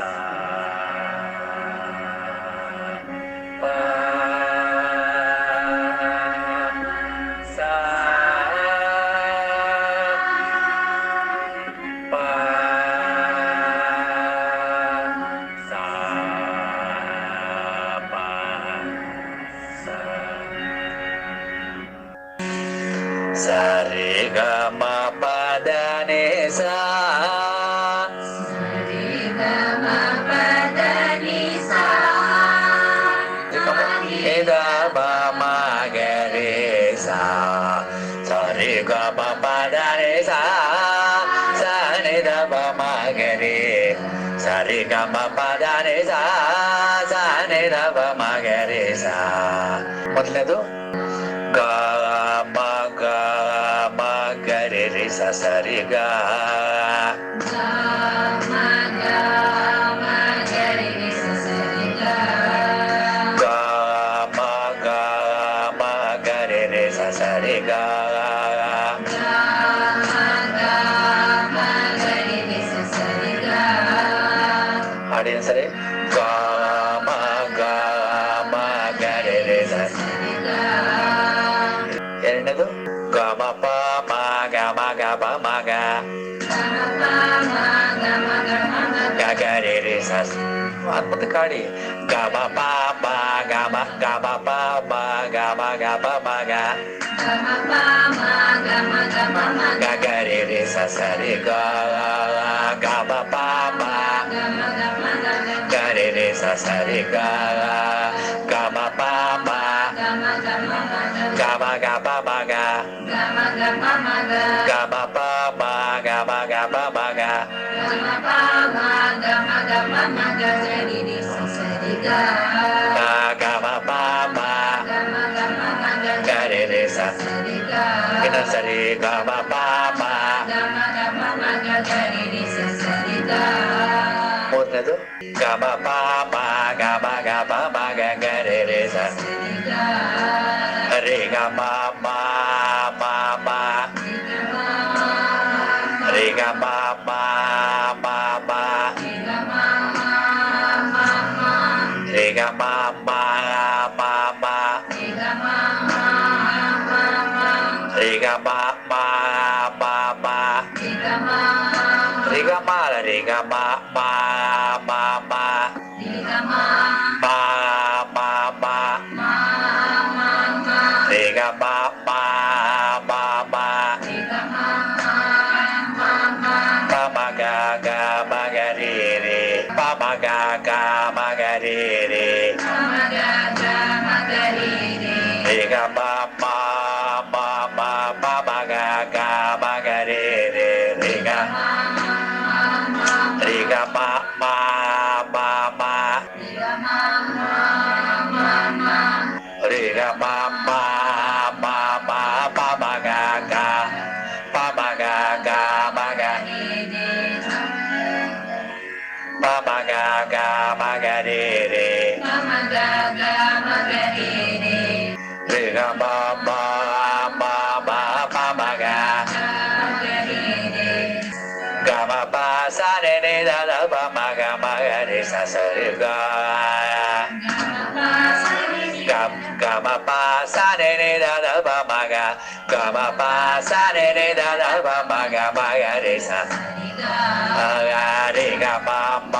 さい。మొదలేదు గా మా గా మా గరి ma pa ma ga ma ga pa ma ga ga ma pa ma ga ma ga pa ma ga ga re re sa sa re ga la la ga ma pa ma ga ma ga ma ga ga re re sa sa re ga la Kita Sarika Bapa Dhamma Dhamma Dari Disa Sarika Mutnya tuh Rega ma ma ma ma. Rega ma. Rega ma la rega ma ma ma ma. Rega ma. ma pa sa ne ne da da ba ma ga ma ga re sa sa re ga ga pa sa ne ne da da ba ma ga ga pa sa ne ne da da ba ma ga ma ga re sa ga re ga pa ma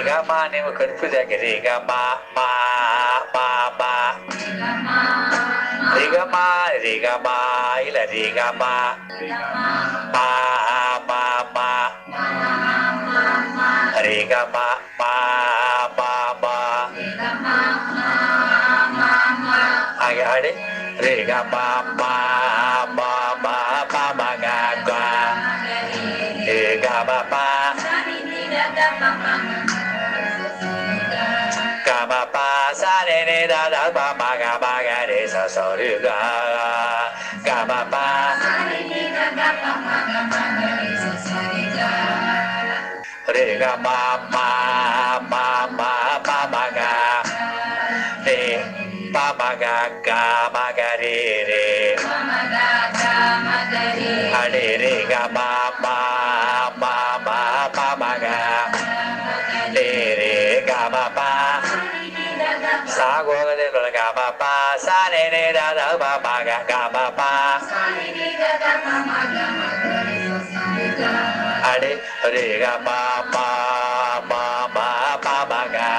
Riga ma ne ma ma ma ma ma Ne da da ba ba ga ba ga re sa so ri ga ga ba ba re ga ba ba da ne ne da da ba ba ga ga ba ba sa Ade re ga ma ga ga sa ba ba ba ba ba ba ga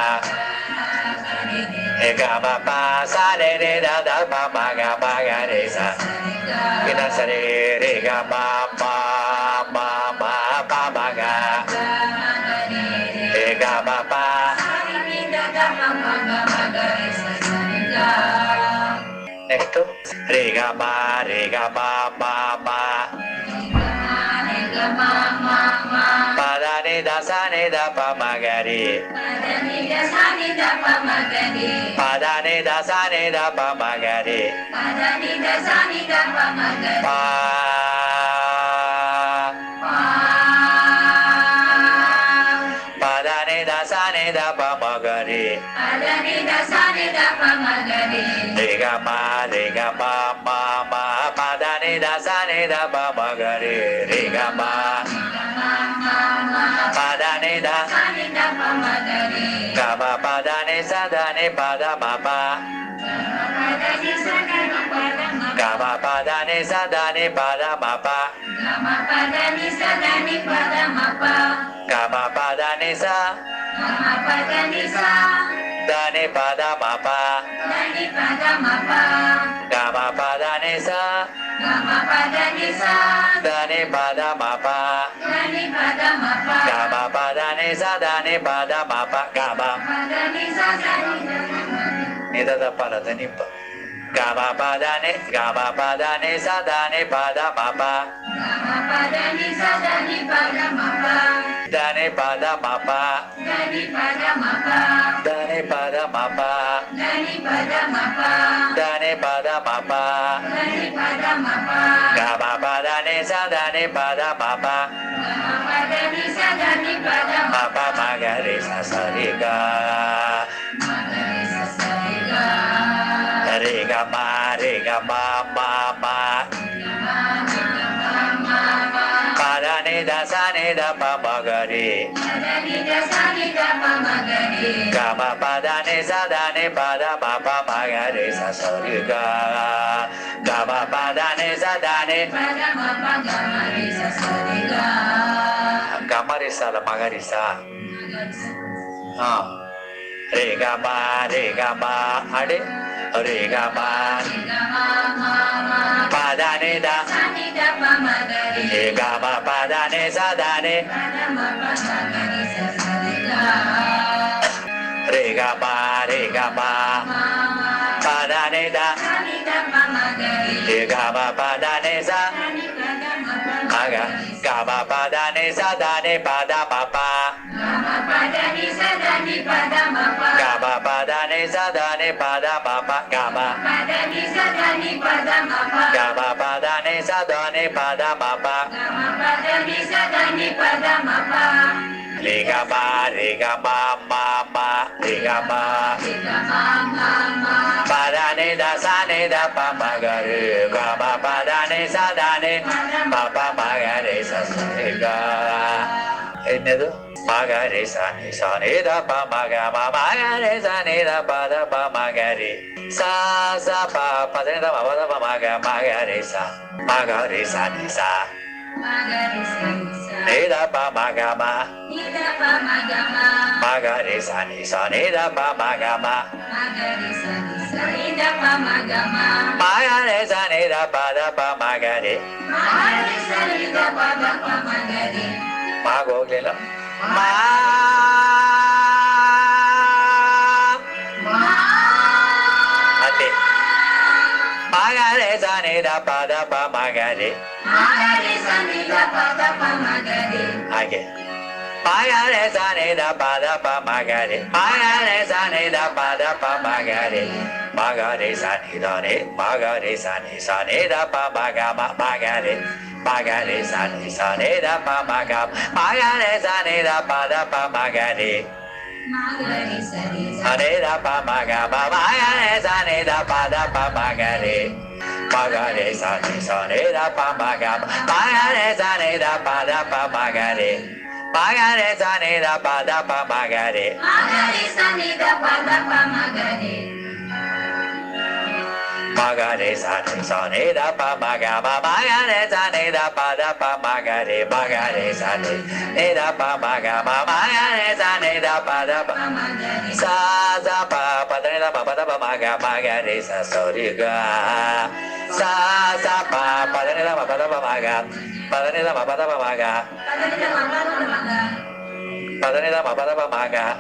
ga ba ba sa ne ne da da ba ba ga ba ga re sa Kita sa re re ga ba ba rega ba rega ba ba ba pa da da sa da pa ma ga ri pa da ni da sa ni da pa ma ga ri pa Dega ma, dega ma, ma. sa ni da pa ma ga re re ga ma pa da ni da ga ma pa da ni sa da ni pa da ma pa ga ma pa da ni sa da ni pa da ma pa ga ma pa da ni sa da ni pa da ma pa ga ma pa da ni sa ga ma pa da ni sa da ni pa da ma pa da ni pa da ma pa ga ma pa da ni sa ma pa da ni sa da ni pa da ma pa da ni pa da ma pa ga ma da ni sa da ni pa da ma ni sa da ni da ma ni da da pa గబ పదనే గబ పదనే సదనే పద మప ధని పద మప ధని పద మప ధని పద మప గబ పదనే సదనే పద మప మప మగరి సరిగా ma re ga ma ma ma pa da ne da sa ne da pa ma ga re ga ma pa da ne sa da ne pa da ma pa ma ga re sa sa re ga ga ma pa da ne sa da ne pa da ma pa ga re sa sa re ga ga ma re sa la ma ga re sa ah రేగమా రేగమా అడే re ga ma pa da ne da re ga ma pa da ne sa da ne re ga ma re ga ma pa da ne da re ga ma pa da ne sa ga ga ma pa da ne sa da ne pa da pa pa ga ma pa da ne sa da ne pa da ni sa da ni pa da pa pa ga ba pa da ni sa da ni pa da ma pa ga ba pa da ni sa da ni pa da ma pa ga ma pa da ni sa da ni pa da ma pa re ga ba re ga ma ma ma re ga ma re ga ma ma ma pa da ni da sa ni da pa ma ga re ga ba pa da ni sa da ni pa pa ma ga re sa sa re ga என்னது maga re sa ni sa ni da pa maga ma maga re sa ni da pa da pa maga re sa sa pa pa da da pa pa da pa maga maga re sa maga re sa ni sa maga re sa ni sa ni da pa maga ma ni da pa maga ma maga re sa ni sa ni da pa maga ma maga re sa ni sa ni da pa maga ma maga re sa ni da pa da pa maga re maga re sa ni da pa da pa maga re ma go le la అంతే మాగారే సానే దా పాద పా మాగారే ఆగే పాగారే సానే దా పాద పా మాగారే పాగారే సానే దా పాద పా మాగారే మాగారే సానే దానే మాగారే సానే సానే దా పా మాగా మాగారే Pagare sani sani da pa maga. Pagare sani da pa da pa magare. Magare sani sani da pa maga. Pagare sani da pa da pa magare. Pagare sani sani da pa maga. Pagare sani da pa da pa magare. Pagare sani da pa da pa magare. Pagare sani da pa da pa magare. maga re sa da pa maga ma maga re sa re da pa da pa maga re maga re da pa maga ma maga re sa re da pa da pa sa sa pa pa da da pa pa da pa maga maga re sa so ga sa sa pa pa da da pa da pa maga pa da da pa pa da pa maga pa da da pa da pa maga Padanila Mapadaba Maga.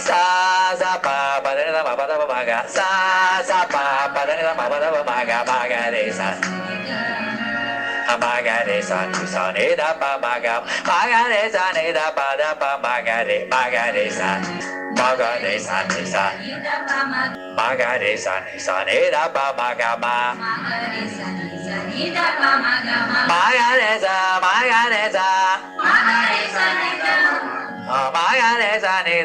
Sa sa pa Padanila Mapadaba Maga. Sa sa pa Padanila Mapadaba Maga. Maga de sa. Maga de sa tu sa ne da pa maga. Maga desa sa ne da pa da pa maga de maga desa sa. Maga sa ne sa. Maga de sa ne sa ne da pa maga ma. Maga desa, sa ne sa ne da pa maga ma.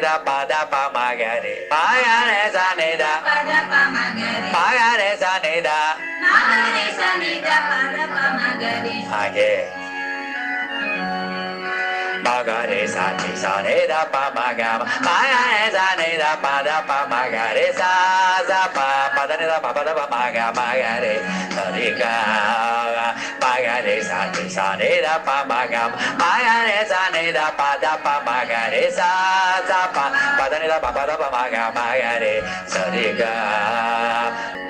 da pa da pa ma ga re pa ga re sa ne da pa da pa ma ga re pa ga re sa ne da ma ga re sa ne da pa da pa ma ga re age ma ga re sa ti sa ne da pa ma ga pa ga re sa ne da pa da pa ma ga re sa sa pa pa da ne da pa pa da pa ma ga ma ga re sa re ga Desa Desa ni sa re da pa ma ga ma Desa re sa ni da pa da pa ma ga re sa sa pa pa da ni da pa pa da pa ma ga ma ga re sa re ga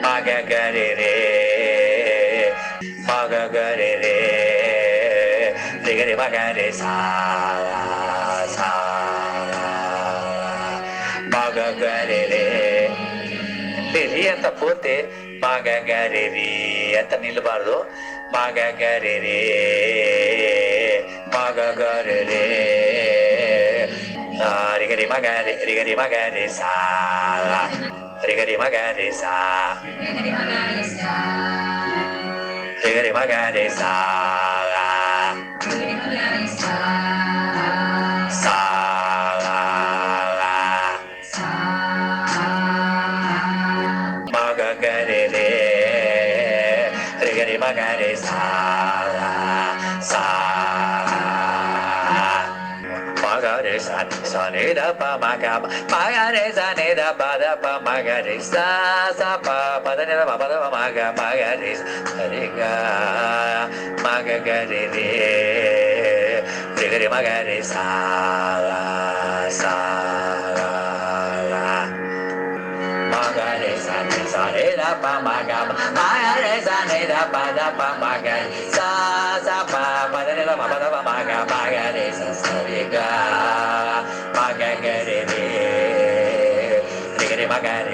ma ga ga re re ga ga re re ga re ma ga sa sa ma ga ga re re ri ri ಅಂತ ಪೂರ್ತಿ ma ga ga re ri ಅಂತ ನಿಲ್ಲಬಾರ್ದು maga garere maga garere sa ah, rigari magari, rigari magari sa rigari magari sa rigari magari sa rigari magare sa da pa ma ga ba ma ga re sa ne da pa da pa ma ga re sa sa pa pa da ne da pa pa da pa ma ga ma ga re sa re ga ma ga ga re re re ga re ma ga re sa la sa la la ma ga re sa ne sa re da pa ma ga ba ma ga re sa ne da pa da pa ma ga re sa sa pa pa da ne da pa pa da pa ma ga ma ga re sa sa re ga my God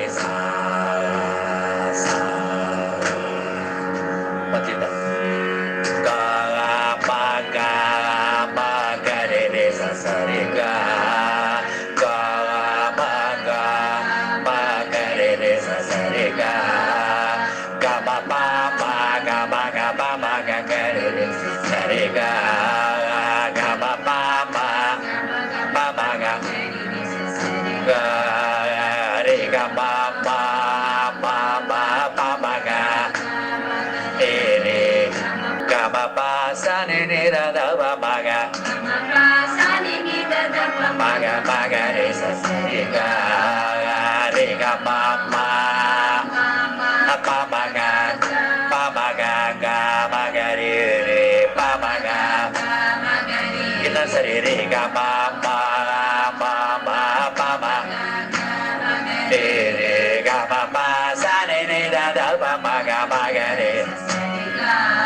dharma maga maga re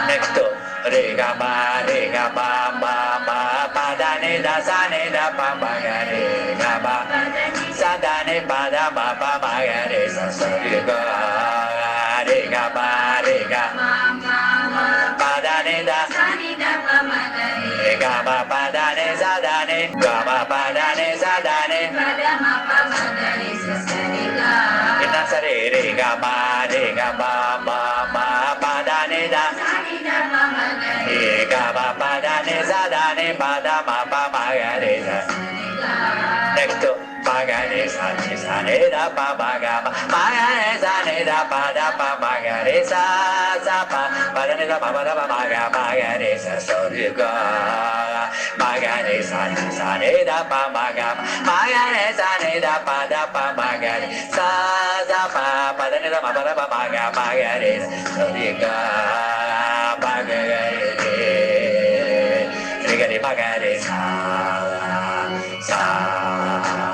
next re ga ma re ga ma ma ma pa da ne da sa ne da pa ma ga re ga ma sa da ne pa da ma pa ba ga re sa sa re ga re ga ma re ga pa da ne da sa ne da pa ma ga re ga ma pa da ne sa da ne ga ba pa da ne re ga ba re ga ba ba ba ba da ne da re ga ba ba da ne za da ne ba da ma ba ma ga re da re sa re sa re da pa pa ga pa pa ga re sa re da pa da pa pa ga re sa sa pa pa da re da pa pa da pa pa ga pa ga re sa so re ga pa ga re sa re sa re da pa pa ga pa ga re sa re da pa da pa pa ga sa sa sa sa sa